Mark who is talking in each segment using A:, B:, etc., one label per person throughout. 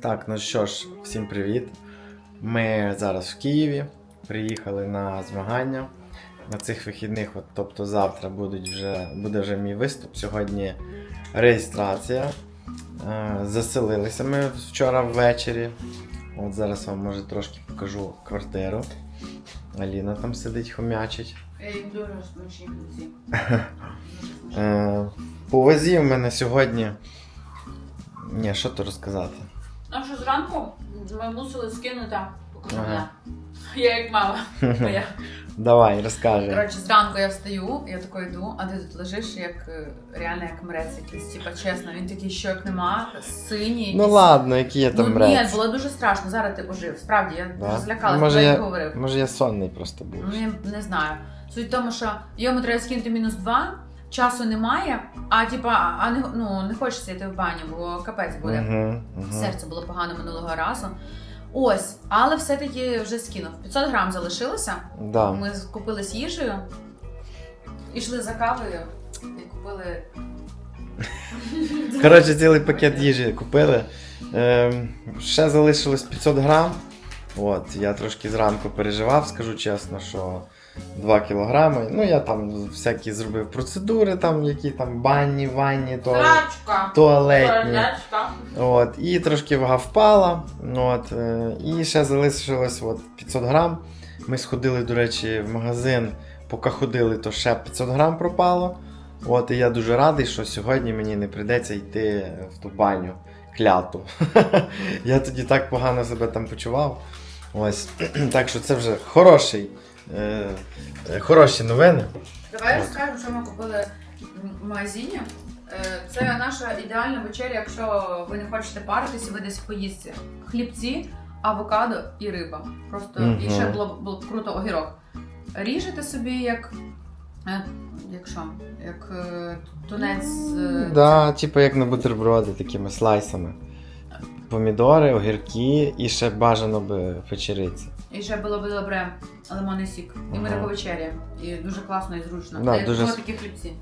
A: Так, ну що ж, всім привіт. Ми зараз в Києві. Приїхали на змагання. На цих вихідних, от, тобто завтра будуть вже, буде вже мій виступ. Сьогодні реєстрація. Е, Заселилися ми вчора ввечері. От зараз вам може трошки покажу квартиру. Аліна там сидить, хомячить.
B: Їм дуже смачні.
A: Е, По вазі в мене сьогодні. Ні, що то розказати?
B: Ну що зранку ми мусили скинути покажу
A: Ага.
B: мене. Я як мама. моя.
A: Давай, розкажи.
B: Коротше, зранку я встаю, я тако йду, а ти тут лежиш як е, реально як мрець якийсь, типа чесно, він такий щок нема, синій.
A: Ну
B: якийсь.
A: ладно, які я там
B: Ну, ні,
A: мрець.
B: було дуже страшно. Зараз ти ожив. Справді, я
A: Да?
B: дуже злякалася,
A: Може,
B: коли
A: я-
B: я говорив.
A: Може я сонний просто був.
B: Ну, я не знаю. Суть в тому, що йому треба скинути мінус два, часу немає, а типа, а не, ну, не хочеться йти в баню, бо капець буде.
A: Угу, угу.
B: Серце було погано минулого разу. Ось, але все-таки вже скинув. 500 грам залишилося.
A: Да.
B: Ми купили з їжею, ішли за кавою і купили.
A: Коротше, цілий пакет їжі купили. Ем, ще залишилось 500 грам. От, я трошки зранку переживав, скажу чесно, що 2 кілограми. Ну, я там всякі зробив процедури, там, які там банні, ванні,
B: Срачка!
A: туалетні. От, і трошки вага впала. От, е, і ще залишилось от, 500 грам. Ми сходили, до речі, в магазин. Поки ходили, то ще 500 грам пропало. От, і я дуже радий, що сьогодні мені не прийдеться йти в ту баню кляту. я тоді так погано себе там почував. Ось. так що це вже хороший, е, е, хороші новини.
B: Давай розкажемо, що ми купили в магазині. Е, Це наша ідеальна вечеря, якщо ви не хочете паритися, ви десь поїсти. Хлібці, авокадо і риба. Просто і ще було, б- було б круто огірок. Ріжете собі як. е, Як що? Як е, тунець е,
A: Да, типу як на бутерброди такими слайсами. Помідори, огірки і ще бажано би печериці.
B: І ще було б добре лимонний сік. І ми таку вечеря. І дуже класно і зручно.
A: Да,
B: Та й
A: дуже
B: було
A: с-
B: такі хлібці.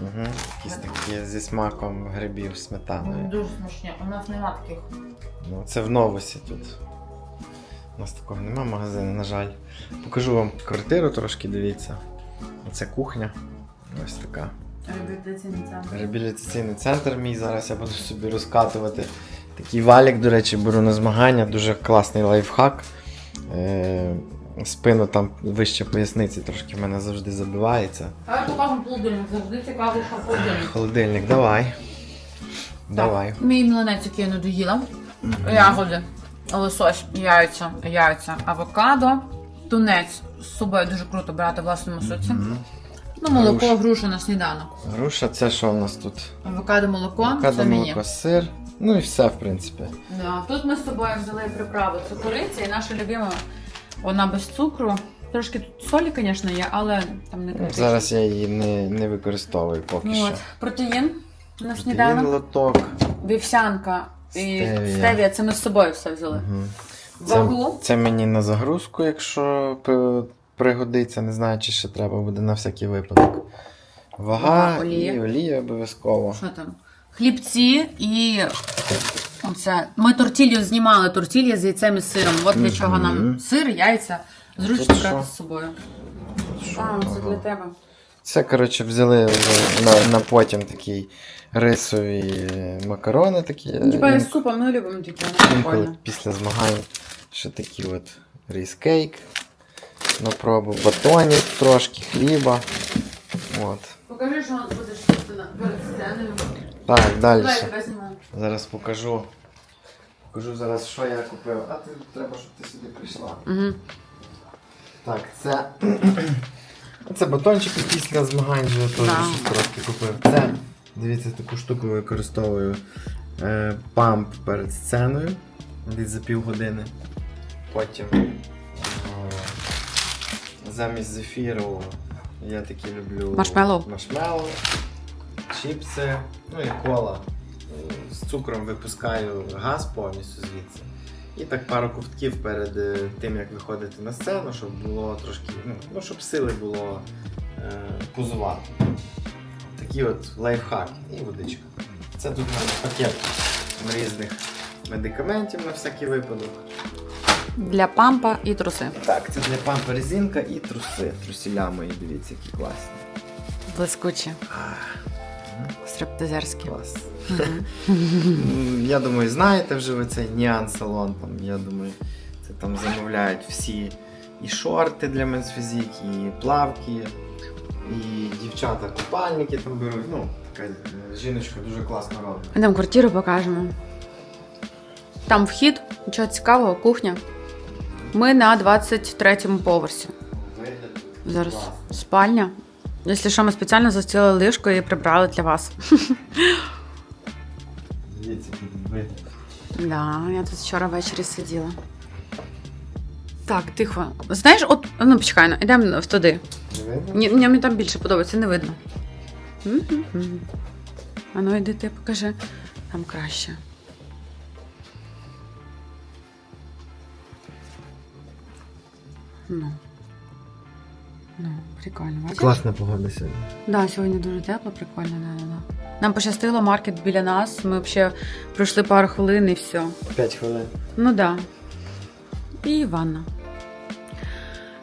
A: Угу. Якісь такі зі смаком грибів, сметаною.
B: Дуже смачні. У нас нема таких.
A: Ну, це в новосі тут. У нас такого нема магазину, на жаль. Покажу вам квартиру трошки, дивіться. Оце кухня. Ось така.
B: Реабілітаційний центр.
A: Реабілітаційний центр мій. Зараз я буду собі розкатувати. Такий валік, до речі, беру на змагання. Дуже класний лайфхак. Е, спину там вище поясниці трошки в мене завжди забивається.
B: А я покажу холодильник. Завжди цікаво, що холодильник.
A: Холодильник, давай. Давай.
B: Мій млинець, який я не доїла. Ягоди, лосось, яйця, яйця, авокадо, тунець. З собою дуже круто брати в власному соці. Ну, молоко,
A: Груша.
B: груша на сніданок.
A: Груша, це що у нас тут?
B: Авокадо, молоко,
A: Авокадо,
B: це мені.
A: молоко, сир. Ну і все, в принципі.
B: Да. Тут ми з собою взяли приправу. Це кориця і наша любима, вона без цукру. Трошки тут солі, звісно, є, але там не критично.
A: Зараз я її не, не використовую поки
B: Ну,
A: що.
B: от, протеїн на
A: Протеїн,
B: сніданок,
A: лоток.
B: вівсянка і
A: Стевія.
B: стевія. Це ми з собою все взяли.
A: Це,
B: Вагу.
A: це мені на загрузку, якщо пригодиться, не знаю, чи ще треба буде на всякий випадок. Вага
B: Вага, олія.
A: і олія обов'язково.
B: Що там? Хлібці і оце. Ми тортілью знімали тортілля з яйцем і сиром. От для чого нам сир, яйця. Зручно
A: Тут
B: брати
A: що?
B: з собою.
A: Що
B: А, це для тебе.
A: Це, коротше, взяли вже на, на потім такі рисові макарони такі.
B: Типа
A: Ін-
B: із супом ми любимо таке.
A: Інколи
B: Прикольно.
A: після змагань ще такі от рейскейк на пробу, батонів трошки, хліба. От.
B: Покажи, що будеш просто на- перед сценою.
A: Так, далі.
B: Давай тебе знімаю.
A: Зараз покажу. Покажу зараз, що я купив. А ти треба, щоб ти сюди прийшла.
B: Угу.
A: Так, це. Це батончики після змагань вже теж
B: Да.
A: щось трошки купив. Це, дивіться, таку штуку використовую. Е, памп перед сценою. Десь за півгодини. Потім е, замість зефіру я такі люблю
B: Маршмеллоу.
A: маршмеллоу, чіпси, ну і кола. З цукром випускаю газ повністю звідси. І так пару ковтків перед е, тим, як виходити на сцену, щоб було трошки, ну, ну щоб сили було е, позувати. Такі от лайфхаки і водичка. Це тут пакет різних медикаментів на всякий випадок.
B: Для пампа і труси.
A: Так, це для пампа резинка і труси. Трусіля мої, дивіться, які класні.
B: Блискучі,
A: Ах,
B: стриптизерські.
A: клас. Я думаю, знаєте вже ви цей Ніан салон. Там, я думаю, це там замовляють всі і шорти для менсфізік, і плавки, і дівчата купальники там беруть. Ну, така е, жіночка дуже класно робить.
B: Йдемо квартиру покажемо. Там вхід, нічого цікавого, кухня. Ми на 23-му поверсі.
A: Вигляд
B: Зараз спальня. Якщо що, ми спеціально застіли лишко і прибрали для вас.
A: Дивіться, вигляд.
B: Да, я тут вчора ввечері сиділа. Так, тихо. Знаєш, от, ну почекай, ну, йдемо туди.
A: Не видно?
B: Ні, ні, мені там більше подобається, не видно. А ну йди ти покажи. Там краще. Ну. Ну, прикольно. бачиш?
A: Класна погода сьогодні.
B: Да, сьогодні дуже тепло, прикольно, да, да, да. Нам пощастило, маркет біля нас. Ми взагалі пройшли пару хвилин і все.
A: 5 хвилин.
B: Ну да. І ванна.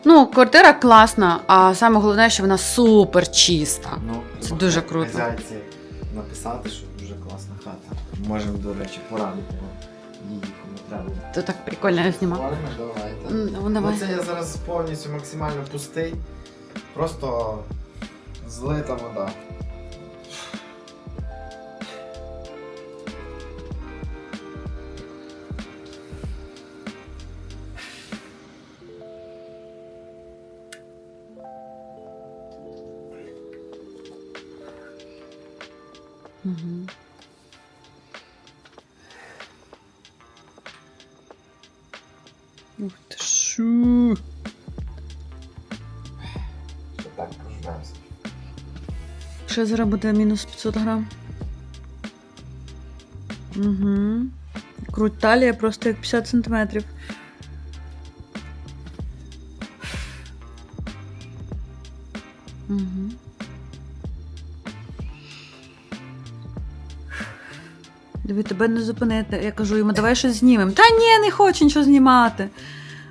B: Ну, квартира класна, а саме головне, що вона супер чиста.
A: Ну,
B: Це дуже круто.
A: хазяйці написати, що дуже класна хата. Можемо, до речі, порадити вам її, кому треба.
B: То так прикольно.
A: Можемо, давайте.
B: Ну, давай.
A: Ну, це я зараз повністю максимально пустий. Просто злита вода.
B: Угу. Ще зараз буде мінус 500 грам. Угу. Круть талія просто як 50 сантиметрів. Угу. Диви, тебе не зупинити. Я кажу йому, давай щось знімемо. Та ні, не хочу нічого знімати.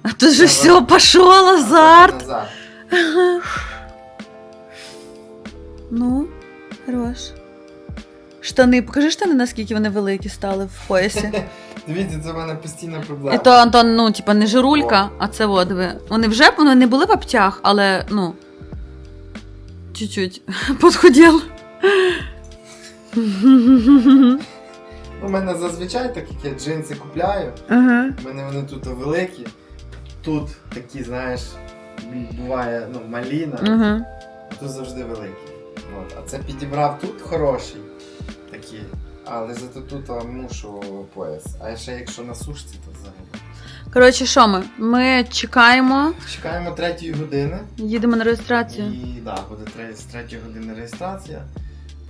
B: А тут же все, пішов азарт.
A: Назад.
B: Ну, хорош. Штани, покажи штани, наскільки вони великі стали в поясі.
A: Дивіться, це в мене постійна проблема.
B: І то Антон, ну, типа, не жирулька, а це от диви. Вони вже вони не були в обтяг, але ну. Чуть-чуть подходіл.
A: У мене зазвичай, так як я джинси купляю,
B: Ага.
A: У мене вони тут великі. Тут такі, знаєш, буває ну, маліна,
B: Ага.
A: тут завжди великі. От. А це підібрав тут хороший такий, але зато тут а, мушу пояс. А ще якщо на сушці, то взагалі.
B: Коротше, що ми? Ми чекаємо,
A: Чекаємо третьої години.
B: їдемо на реєстрацію.
A: І да, буде тре- з третьої години реєстрація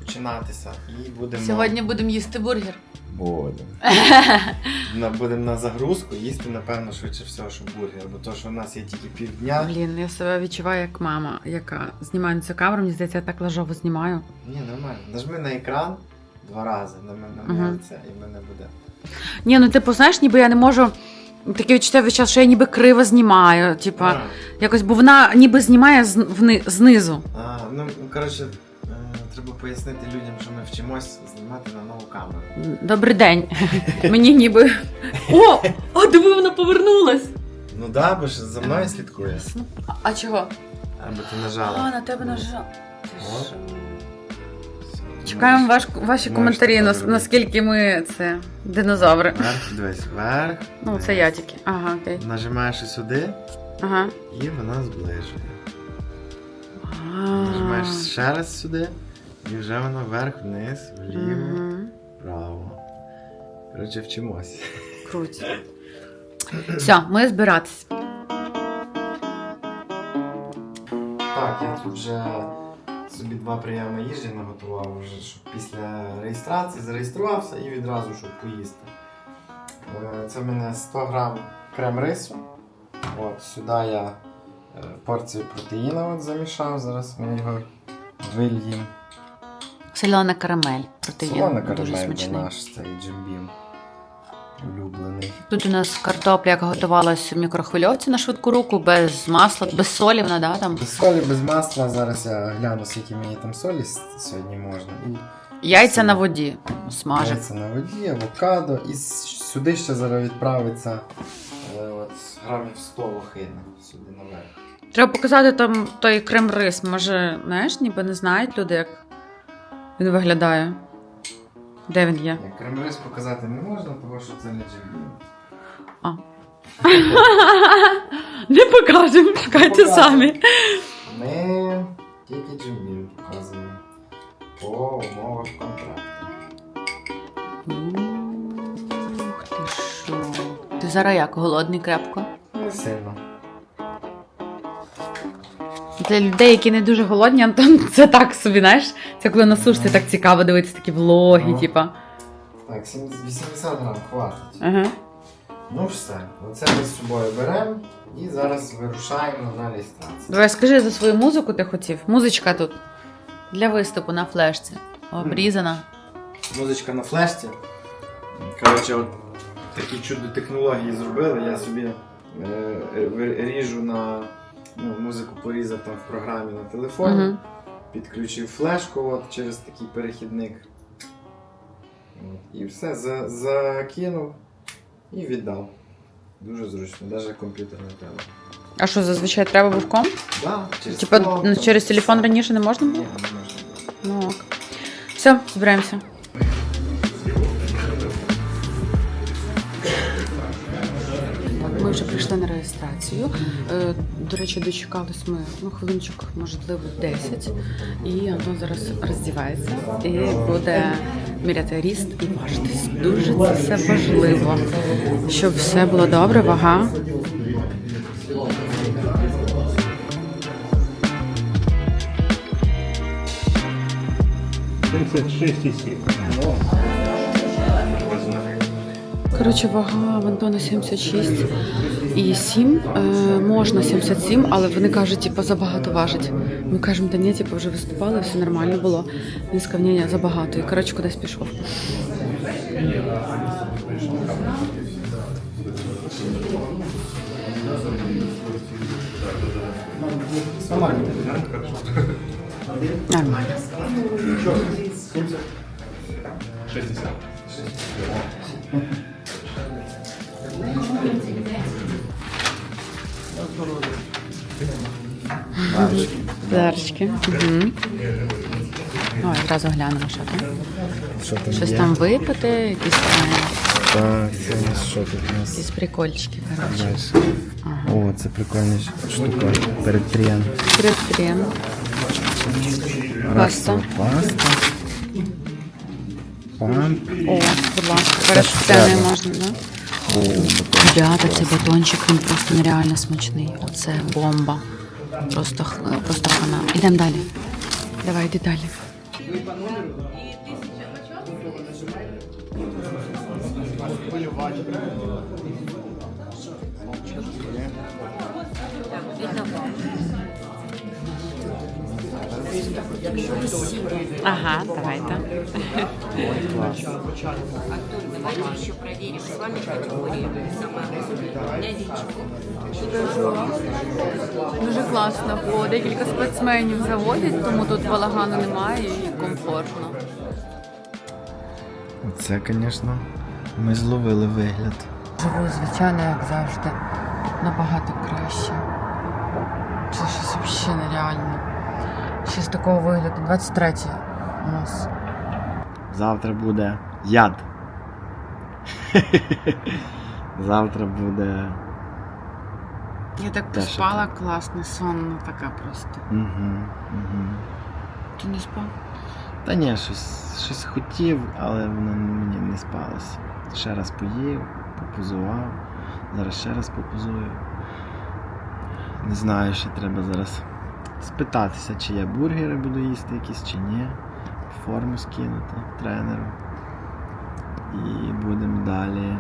A: починатися. І будемо.
B: Сьогодні будемо їсти бургер.
A: Будемо. На, будемо на загрузку їсти, напевно, швидше всього, що бургер, бо то, що у нас є тільки півдня.
B: Блін, я себе відчуваю як мама, яка знімає на цю камеру, мені здається, я так лажово знімаю.
A: Ні, нормально. Нажми на екран два рази на мене на
B: Мгм.
A: моє лице, і в мене буде.
B: Ні, ну типу, знаєш, ніби я не можу. Таке відчуття весь час, що я ніби криво знімаю. Типа,
A: А,
B: якось, бо вона ніби знімає з, вни, знизу.
A: а, ну, коротше, треба пояснити людям, що ми вчимось знімати на нову камеру.
B: Добрий день. Мені ніби. О! А диви, вона повернулась!
A: Ну да, бо ж за мною слідкує.
B: А, а чого?
A: Або ти нажала.
B: А, на тебе. Все.
A: Все,
B: Чекаємо ваш, ваші коментарі, нас- наскільки ми це динозаври.
A: Вверх, дивись, вверх.
B: Ну, це я тільки. Ага, окей.
A: Нажимаєш і сюди,
B: Ага.
A: і вона зближує.
B: А.
A: Нажимаєш ще раз сюди, і вже вона вверх, вниз, вліво,
B: Мгм.
A: вправо. Коротше, вчимось.
B: Круть. Все, ми збиратись.
A: Так, я тут вже собі два прийоми їжі наготував, вже, щоб після реєстрації зареєструвався і відразу, щоб поїсти. Е, Це в мене 100 грам крем рису. От, сюди я е, порцію протеїна от замішав, зараз ми його вильємо.
B: Солена карамель. Протеїн.
A: Солона
B: Дуже
A: карамель,
B: смачний.
A: наш цей джимбім. улюблений.
B: Тут у нас картопля, яка готувалась в мікрохвильовці на швидку руку, без масла, без солі вона, да, там.
A: Без солі, без масла. Зараз я гляну, скільки мені там солі сьогодні можна. І
B: Яйця на воді смажить.
A: Яйця на воді, авокадо. І сюди ще зараз відправиться е, от, грамів 100 лохини. Сюди наверх.
B: Треба показати там той крем-рис. Може, знаєш, ніби не знають люди, як він виглядає. Де він є?
A: Крем-рис показати не можна, тому що це не джимбін.
B: А. Не покажемо, шукайте
A: покажемо.
B: самі.
A: Ми тільки джимбін показуємо. По умовах контракту.
B: Ух ти що. Ти зараз як, голодний крепко?
A: Не сильно.
B: Для людей, які не дуже голодні, Антон, це так собі, знаєш? Це коли на сушці так цікаво дивитися такі влоги,
A: Ну.
B: типа.
A: Так, 70 80 грам хватить.
B: Ага.
A: Ну все, оце ми з собою беремо і зараз вирушаємо на реєстрацію.
B: Давай скажи за свою музику ти хотів. Музичка тут. Для виступу на флешці. Обрізана.
A: Музичка на флешці. Коротше, от такі чудо технології зробили. Я собі е, ви- ріжу на ну, музику порізав там в програмі на телефоні.
B: Угу.
A: Підключив флешку от, через такий перехідник. І все, за, закинув і віддав. Дуже зручно, навіть комп'ютер не треба.
B: А що, зазвичай треба був комп?
A: Да, через
B: Типа ну, через телефон раніше не можна
A: Ні,
B: було?
A: не можна було.
B: Ну ок. Все, збираємося. Вже прийшли на реєстрацію. Е, До речі, дочекались ми ну, хвилинчик, можливо, 10. І Антон зараз роздівається і буде міряти ріст і важитись. Дуже це все важливо, щоб все було добре, вага. Коротше, вага в Антона 76 і 7. Е, можна 77, але вони кажуть, типу, забагато важить. Ми кажемо, та ні, типу, вже виступали, все нормально було. Він сказав, ні, ні, забагато. І коротше, кудись пішов. Нормально. Подарочки. Угу. О, одразу глянемо, що там.
A: Що там
B: Щось
A: є?
B: там випити, якісь, там,
A: Так, це у нас що тут у нас?
B: якісь прикольчики, коротше.
A: Дальше.
B: Ага.
A: О, це прикольна штука. Перед трієм.
B: Паста.
A: Паста. Пан.
B: О, будь ласка, перед сценою можна, да? Ребята, цей батончик, він просто нереально смачний. Оце бомба. Просто, просто хана. Ідемо далі. Давай, йди далі. Ага, давайте.
C: Давайте еще проверим с вами категории.
B: Дуже класно, бо декілька спортсменів заводять, тому тут балагану немає і комфортно.
A: Це, звісно, ми зловили вигляд.
B: Живу, звичайно, як завжди, набагато краще. Це щось взагалі нереально. З такого вигляду. 23 у нас.
A: Завтра буде яд. Завтра буде.
B: Я так
A: що
B: поспала класно, сонна така просто.
A: Угу, угу.
B: Ти не спав?
A: Та ні, щось, щось хотів, але воно мені не спалося. Ще раз поїв, попозував. Зараз ще раз попозую. Не знаю, ще треба зараз спитатися, чи я бургери буду їсти якісь, чи ні. Форму скинути тренеру. І будемо далі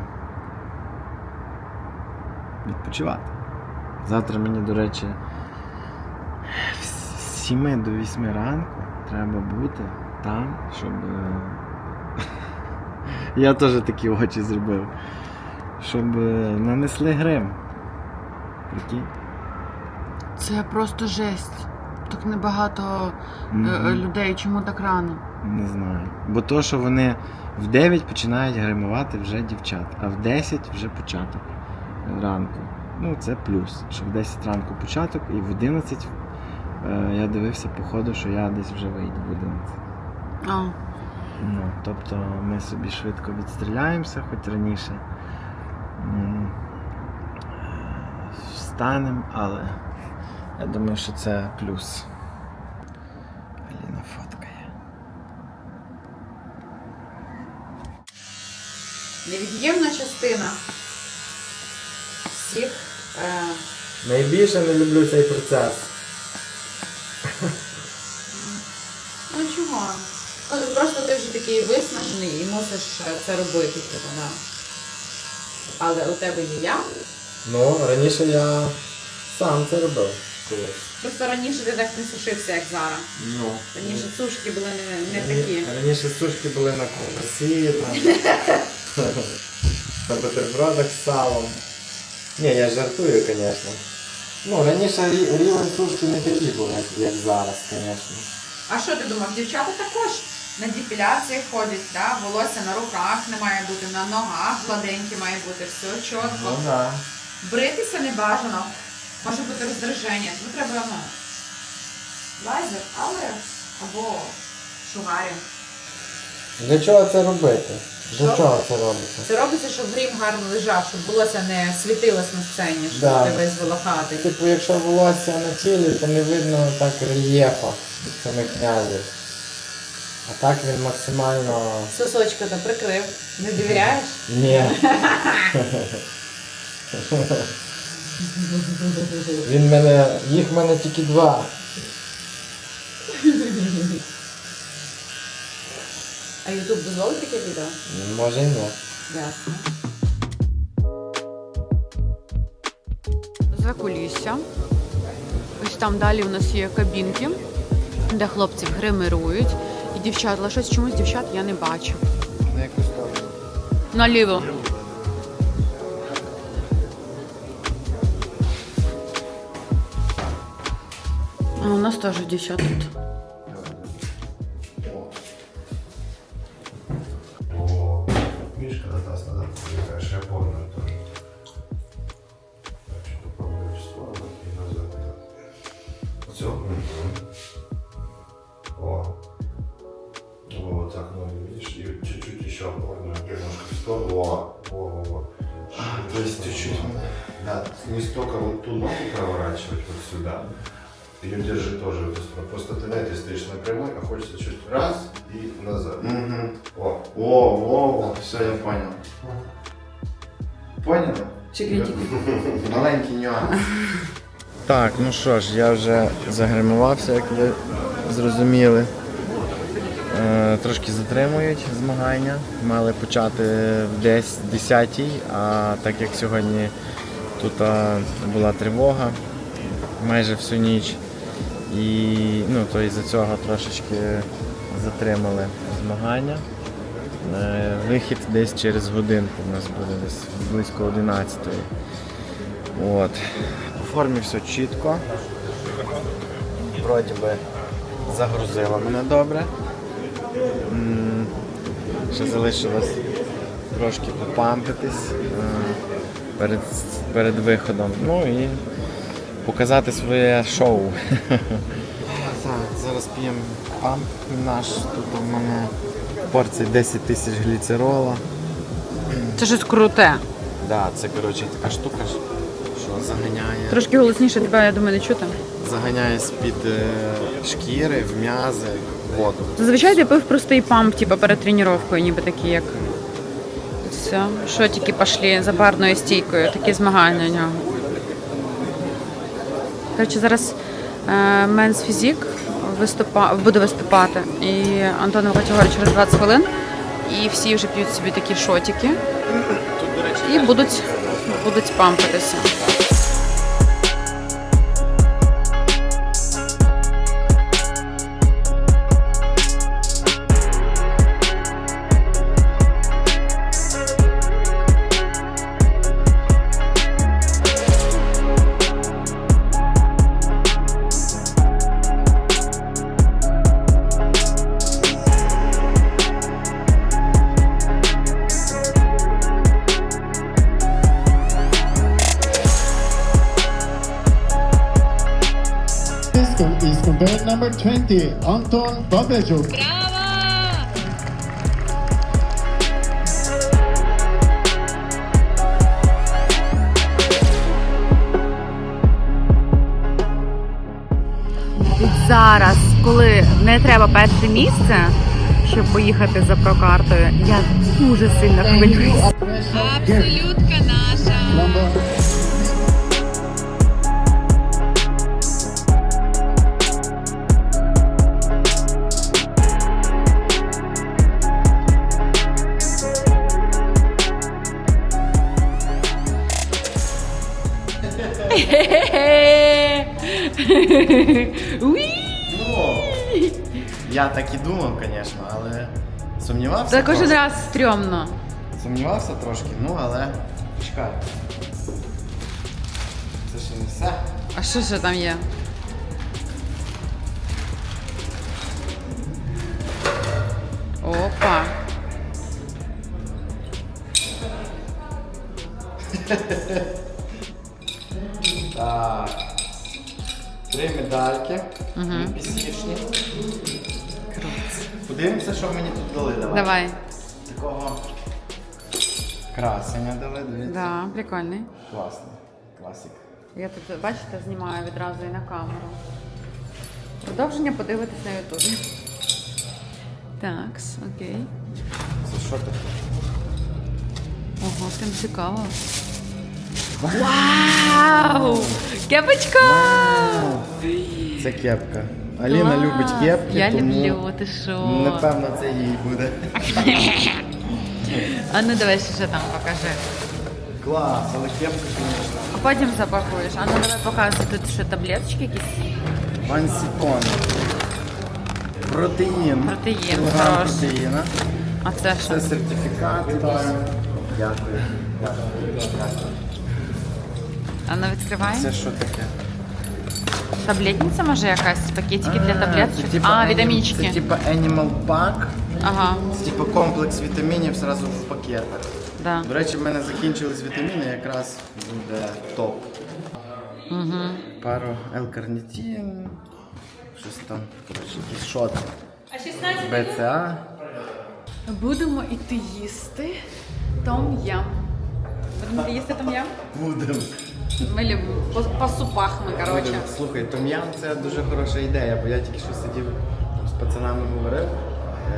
A: відпочивати. Завтра мені, до речі, з 7 до 8 ранку треба бути там, щоб. е, Я теж такі очі зробив. щоб е, нанесли грим. Прикинь?
D: Це просто жесть. Так небагато е, е, людей. Чому так рано?
A: Не знаю. Бо то, що вони в 9 починають гримувати вже дівчат, а в 10 вже початок ранку. Ну, це плюс. Що в 10 ранку початок, і в 11 е, я дивився по ходу, що я десь вже вийду в 11.
D: А,
A: Ну, тобто ми собі швидко відстріляємося, хоч раніше. М, е, Встанемо, але я думаю, що це плюс. Аліна фоткає.
B: Невід'ємна частина всіх. Е,
A: Найбільше не люблю цей процес.
B: ну чого? Ну, просто ти вже такий виснажений і мусиш е, це робити. Типу, да. Але у тебе є я.
A: Ну, раніше я сам це робив.
B: Просто раніше ти так не сушився, як зараз.
A: Ну.
B: Раніше сушки були не, не такі.
A: Раніше сушки були на ковбасі, на бутербродах з салом. Ні, я жартую, звісно. Ну, раніше рівень сушки не такий був, як, зараз, звісно.
B: А що ти думав? Дівчата також на депіляції ходять, да? волосся на руках не має бути, на ногах гладеньке має бути, все чітко.
A: Ну да.
B: Бритися не бажано. Може бути роздраження. Тому треба ну, лазер, але або шугарінг.
A: Для чого це робити? Для
B: Що?
A: чого це робиться?
B: Це робиться, щоб грім гарно лежав, щоб волосся не світилось на сцені, щоб
A: Да.
B: тебе зволохати.
A: Типу, якщо волосся на тілі, то не видно так рельєфа самих князів. А так він максимально.
B: Сосочка то прикрив. Не довіряєш?
A: Ні. Він мене. Їх в мене тільки два.
B: А Ютуб дозволить таке відео?
A: Може і ні.
B: Ясно.
D: за кулісся. Ось там далі у нас є кабінки, де хлопців гримирують. І дівчат, але щось чомусь дівчат я не бачу.
A: На яку сторону?
D: Наліво.
E: Немножко в сторону. О, о, о, о.
A: то есть
E: чуть-чуть. Да, не столько вот ту ногу проворачивать вот сюда Ее держи тоже в эту сторону. Просто ты на этой стоишь на прямой, а хочется чуть раз и назад.
A: Угу.
E: О,
A: О, о, о, все, я понял. Поняли?
B: Секретик.
A: Маленький нюанс. Так, ну що ж, я вже загримувався, як ви зрозуміли. Е, трошки затримують змагання. Мали почати десь 10 а так як сьогодні тут е, була тривога майже всю ніч. І ну, то із-за цього трошечки затримали змагання. Е, Вихід десь через годинку у нас буде десь близько 11. От. По формі все чітко. Вроді би загрузило мене добре. Ще залишилось трошки попампитись е, перед, перед виходом. Ну і показати своє шоу. Так, зараз п'ємо памп наш. Тут у мене порції 10 тисяч гліцерола.
D: Це щось круте.
A: Да, це коротше така штука, що заганяє,
D: Трошки голосніше тебе, я думаю, не чути.
A: заганяє з-під е, шкіри в м'язи воду.
D: Зазвичай ти пив простий памп, типу перед тренуванням, ніби такий, як. Все. Що тільки пішли за барною стійкою, такі змагання у нього. Коротше, зараз Менс Фізік виступа, буде виступати. І Антон Категорі через 20 хвилин. І всі вже п'ють собі такі шотики. І будуть, будуть пампитися.
F: 20, Anton Babejuk.
B: Зараз, коли не треба перше місце, щоб поїхати за прокартою, я дуже сильно хвилююсь.
F: Абсолютка наша.
A: Так і думав, звісно, але сумнівався.
B: Це кожен
A: трошки.
B: раз стрьомно.
A: Сумнівався трошки, ну але чекай. Це ще не все.
B: А що ще там є? Опа.
A: Так. Три медальки. Угу. Подивимося, що мені тут дали. Давай.
B: Давай.
A: Такого красення дали, дивіться.
B: Да, прикольний.
A: Класно. Класик.
B: Я тут, бачите, знімаю відразу і на камеру. Продовження подивитись на ютубі. Так, окей.
A: Це що таке?
B: Ого, прям цікаво. Вау! Кепочка!
A: Це кепка. Аліна
B: Клас!
A: любить кепки.
B: Я
A: тому
B: люблю, ти що?
A: Напевно, це їй буде.
B: А ну давай ще там покажи.
A: Клас, але кепка, звісно.
B: А потім запакуєш. А ну давай показуй тут що таблеточки якісь.
A: Пансітон. Протеїн.
B: Протеїн,
A: Кілограм
B: хорош.
A: протеїна.
B: А це що?
A: Це сертифікат. Дякую. Дякую.
B: А ну відкривай.
A: Це що таке?
B: Таблетниця може якась? Пакетики для
A: А,
B: таблеточок?
A: це типа
B: А, вітамінчики.
A: Це типа Animal Pack.
B: Ага,
A: Це типа комплекс вітамінів зразу в пакетах.
B: да.
A: До речі, в мене закінчились вітаміни, якраз буде топ.
B: Угу.
A: Пару L-карнітин, щось там, коротше, якісь шоти. БЦА.
B: Будемо іти їсти том-ям. Будемо іти їсти том-ям?
A: Будем.
B: Ми любимо. По, по супах ми, коротше.
A: Слухай, том'ям це дуже хороша ідея, бо я тільки що сидів там, з пацанами говорив.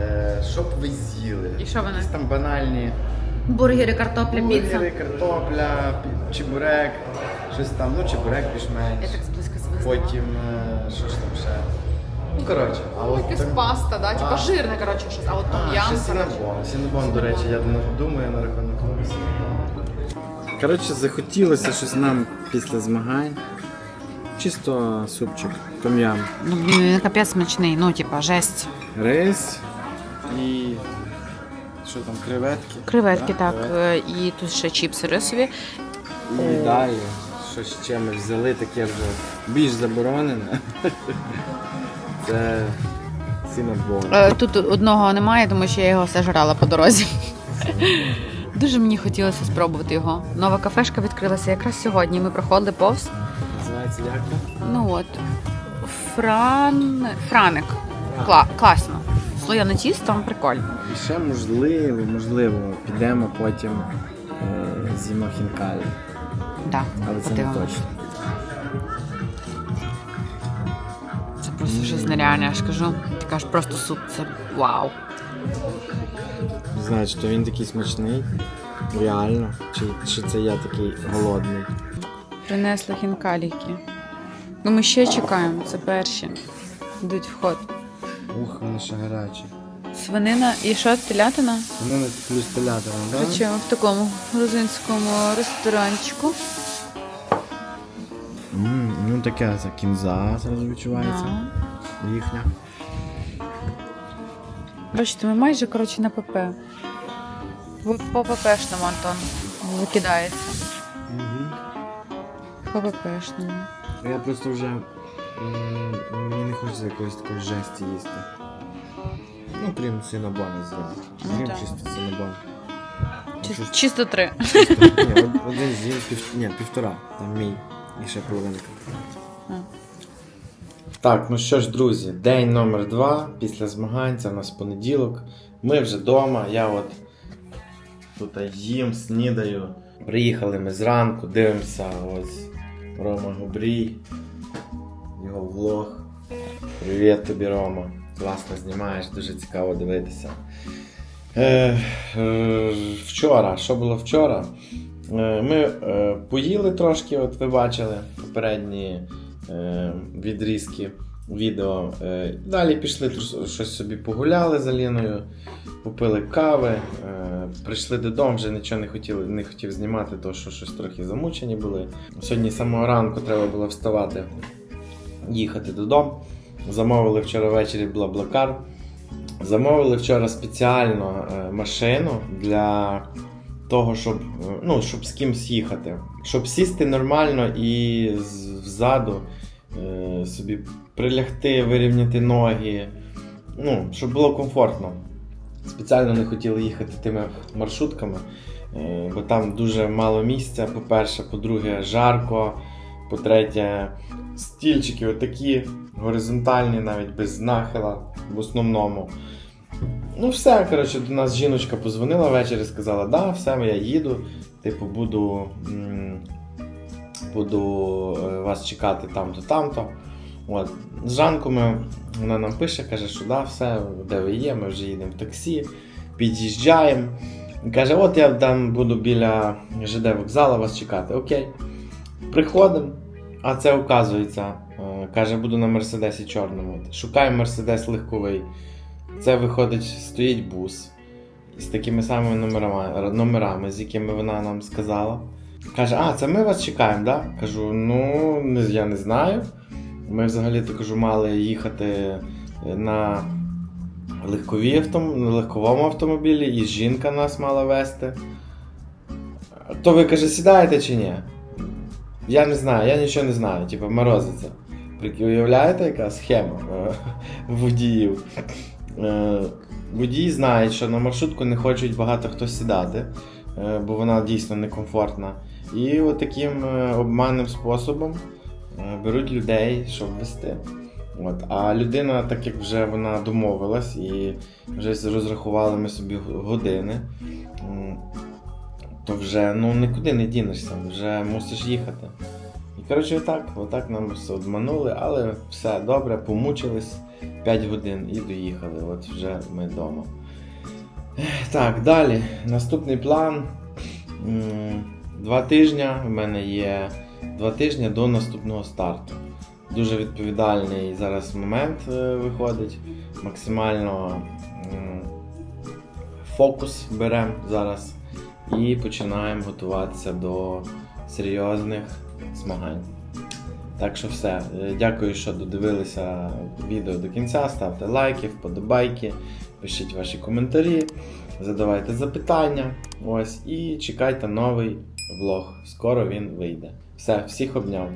A: Е, що б ви з'їли?
B: І що вони?
A: Якісь там банальні
B: Бургери, картопля,
A: бургери,
B: піца.
A: картопля, пі- чебурек, щось там, ну чебурек більш-менш.
B: Я так близько себе
A: Потім, е, що ж там ще? Ну, коротше, а от
B: Якась
A: там-
B: паста, да? Типа
A: А.
B: жирне, коротше, щось. А от
A: А,
B: том-ям,
A: ще
B: коротше.
A: сінабон. Сінабон, до речі, я не думаю на рахунок Коротше, захотілося щось нам після змагань. Чисто супчик, том'ям.
B: Ну, блін, капець смачний, ну, типа, жесть.
A: Рис і. Що там, креветки?
B: Креветки,
A: Да,
B: так.
A: креветки.
B: е, І тут ще чіпси рисові.
A: І далі. Що ще ми взяли, таке вже більш заборонене. Це сінабон.
B: Е, Тут одного немає, тому що я його все жрала по дорозі. Дуже мені хотілося спробувати його. Нова кафешка відкрилася якраз сьогодні. Ми проходили повз.
A: Називається як?
B: Ну от. Фран... Франик. Кла... Класно. Слояне тісто, прикольно.
A: І ще можливо, можливо, підемо потім е, з'їмо хінкалі.
B: Так,
A: Але це не точно.
B: Це просто щось нереальне, я ж кажу. Ти кажеш, просто суп, це вау.
A: Чи то він такий смачний, реально, чи, чи це я такий голодний.
B: Принесли хінкаліки. Ну ми ще чекаємо, це перші. Йдуть в ход.
A: Ух, вони ще гарячі.
B: Свинина і що, телятина?
A: Вони плюс телятина, так?
B: Короче, в такому грузинському ресторанчику.
A: Ну таке це кінза зразу відчувається.
B: Да.
A: Їхня.
B: Бачите, ми майже коротше на ПП. Ви по ППшному, Антон. Викидається. По ППшному.
A: Я просто вже м, мені не хочеться якоїсь такої жесті їсти. Ну, крім синабона з'їм. З'їм
B: так.
A: чисто синабон.
B: Чис- Чисто три.
A: Ні, од- один з'їм пів, ні, півтора, там мій. І ще половинка. Так, ну що ж, друзі, день номер два після змагань, це в нас понеділок. Ми вже вдома. Я от тут їм, снідаю. Приїхали ми зранку, дивимося, ось Рома Губрій, його влог. Привіт тобі, Рома. Класно знімаєш, дуже цікаво дивитися. Е, е, вчора, що було вчора? Е, ми е, поїли трошки, от ви бачили попередні е, відрізки відео. Далі пішли щось собі погуляли з Аліною, попили кави, прийшли додому, вже нічого не хотіли, не хотів знімати, тому що щось трохи замучені були. Сьогодні з самого ранку треба було вставати, їхати додому. Замовили вчора ввечері Блаблакар. Замовили вчора спеціально машину для того, щоб, е, ну, щоб з кимсь їхати. Щоб сісти нормально і взаду е, собі прилягти, вирівняти ноги. Ну, щоб було комфортно. Спеціально не хотіли їхати тими маршрутками, е, бо там дуже мало місця. По-перше, по-друге, жарко. По-третє, стільчики отакі горизонтальні, навіть без нахила в основному. Ну, все, коротше, до нас жіночка позвонила ввечері, сказала, да, все, я їду. Типу, буду, буду е, вас чекати там-то, там-то. От. Зранку ми, вона нам пише, каже, що да, все, де ви є, ми вже їдемо в таксі, під'їжджаємо. Каже, от я там буду біля ЖД вокзалу вас чекати. Окей. Приходимо, а це оказується. е, Каже, буду на Мерседесі чорному. Шукаємо Мерседес легковий. Це виходить, стоїть бус з такими самими номерами, номерами, з якими вона нам сказала. Каже, а, це ми вас чекаємо, да? Кажу, ну, я не знаю. Ми взагалі то кажу, мали їхати на легковій автом... на легковому автомобілі, і жінка нас мала вести. То ви каже, сідаєте чи ні? Я не знаю, я нічого не знаю, типу морозиться. Уявляєте, яка схема е, водіїв? Е, Водії знають, що на маршрутку не хочуть багато хто сідати, е, бо вона дійсно некомфортна. І от таким е, обманним способом беруть людей, щоб вести. От. А людина, так як вже вона домовилась і вже розрахували ми собі години, то вже ну, нікуди не дінешся, вже мусиш їхати. І коротше, отак, отак нам все обманули, але все добре, помучились 5 годин і доїхали. От вже ми вдома. Так, далі. Наступний план. Два тижні в мене є два тижні до наступного старту. Дуже відповідальний зараз момент е, виходить. Максимально фокус беремо зараз і починаємо готуватися до серйозних змагань. Так що все. Е, Дякую, що додивилися відео до кінця. Ставте лайки, вподобайки, пишіть ваші коментарі, задавайте запитання. Ось, і чекайте новий влог. Скоро він вийде. Все, всіх обняв.